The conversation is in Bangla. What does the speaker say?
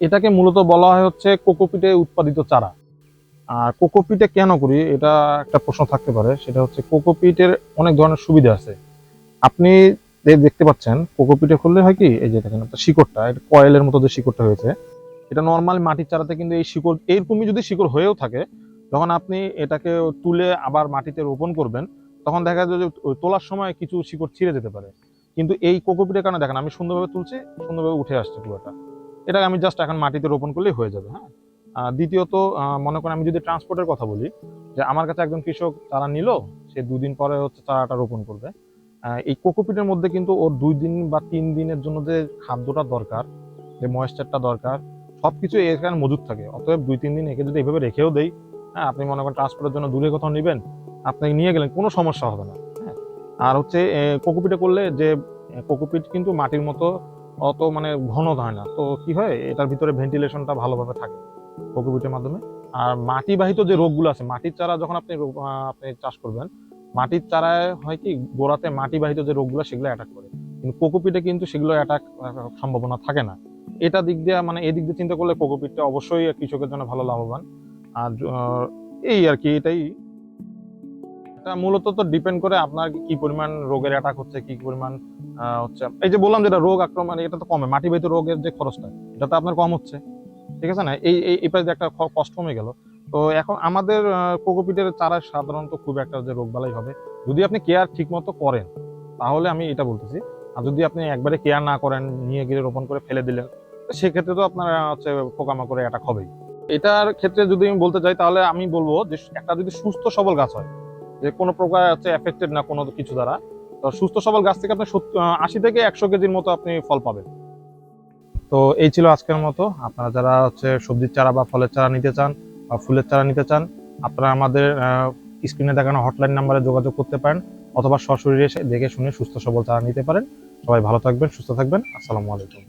এটাকে মূলত বলা হয় হচ্ছে কোকোপিটে উৎপাদিত চারা। আর কোকোপিটে কেন করি? এটা একটা প্রশ্ন থাকতে পারে। সেটা হচ্ছে কোকোপিটের অনেক ধরনের সুবিধা আছে। আপনি দেখতে পাচ্ছেন, কোকোপিটে খুললে হয় কি? এই যে দেখেন আপনার শিকড়টা, এটা কয়েলের মতো যে শিকড়টা হয়েছে। এটা নর্মাল মাটির চারাতে কিন্তু এই শিকড় এইরকমই যদি শিকড় হয়েও থাকে, যখন আপনি এটাকে তুলে আবার মাটিতে রোপণ করবেন, তখন দেখা যায় যে তোলার সময় কিছু শিকড় ছিঁড়ে যেতে পারে। কিন্তু এই কোকোপিটের কারণে দেখেন, আমি সুন্দরভাবে তুলছি, সুন্দরভাবে উঠে আসছে পুরোটা। এটাকে আমি জাস্ট এখন মাটিতে রোপণ করলেই হয়ে যাবে হ্যাঁ? দ্বিতীয়ত মনে করেন আমি যদি ট্রান্সপোর্টের কথা বলি, যে আমার কাছে একজন কৃষক চারা নিল, সে দুদিন পরে হচ্ছে চারাটা রোপণ করবে। এই কোকোপিটের মধ্যে কিন্তু ওর দুই দিন বা তিন দিনের জন্য যে খাদ্যটা দরকার, যে ময়েশ্চারটা দরকার, সবকিছু এখানে মজুদ থাকে। অতএব দুই, তিন দিন একে যদি এভাবে রেখেও দেই হ্যাঁ আপনি মনে করেন ট্রান্সপোর্টের জন্য দূরে কোথাও নেবেন, আপনি নিয়ে গেলেন, কোনো সমস্যা হবে না হ্যাঁ? আর হচ্ছে কোকোপিটে করলে যে কোকোপিট কিন্তু মাটির মতো অত মানে ঘন হয় না। তো কি হয়, এটার ভিতরে ভেন্টিলেশনটা ভালোভাবে থাকে কোকোপিটের মাধ্যমে। আর মাটি বাহিত যে রোগগুলো আছে, মাটির চারা যখন আপনি আপনি চাষ করবেন, মাটির চারায় হয় কি গোড়াতে মাটি বাহিত যে রোগগুলো, সেগুলো অ্যাটাক করে। কিন্তু কোকোপিটে কিন্তু সেগুলো অ্যাটাক সম্ভাবনা থাকে না। এটা দিক দিয়ে মানে এই দিক দিয়ে চিন্তা করলে কোকোপিটটা অবশ্যই কৃষকের জন্য ভালো লাভবান। আর এই আর কি, এটাই এটা মূলত তো ডিপেন্ড করে আপনার কি পরিমাণ রোগের অ্যাটাক হচ্ছে, কি পরিমাণ হচ্ছে, এই যে বললাম যেটা রোগ আক্রমণ, এটা তো কমে, মাটি বাহিত রোগের যে খরচটা, এটা তো আপনার কম হচ্ছে, ঠিক আছে না? এই এই পাশে একটা কষ্ট কমে গেল। তো এখন আমাদের কোকোপিটের চারা সাধারণত খুব একটা যে রোগ বালাই হবে, যদি আপনি কেয়ার ঠিক মতো করেন, তাহলে আমি এটা বলতেছি। আর যদি আপনি একবারে কেয়ার না করেন, নিয়ে গিয়ে রোপণ করে ফেলে দিলেন, সেক্ষেত্রে তো আপনার হচ্ছে পোকামাকড়ে অ্যাটাক হবেই। এটার ক্ষেত্রে যদি আমি বলতে চাই, তাহলে আমি বলব যে একটা যদি সুস্থ সবল গাছ হয় যে কোনো প্রকার হচ্ছে এফেক্টেড না কোনো কিছু দ্বারা। তো সুস্থ সবল গাছ থেকে আপনি আশি থেকে একশো কেজির মতো আপনি ফল পাবেন। তো এই ছিল আজকের মতো। আপনারা যারা হচ্ছে সবজির চারা বা ফলের চারা নিতে চান বা ফুলের চারা নিতে চান, আপনারা আমাদের স্ক্রিনে দেখানো হটলাইন নাম্বারে যোগাযোগ করতে পারেন অথবা এসে দেখে শুনে সুস্থ সবল চারা নিতে পারেন। সবাই ভালো থাকবেন, সুস্থ থাকবেন। আসসালামু আলাইকুম।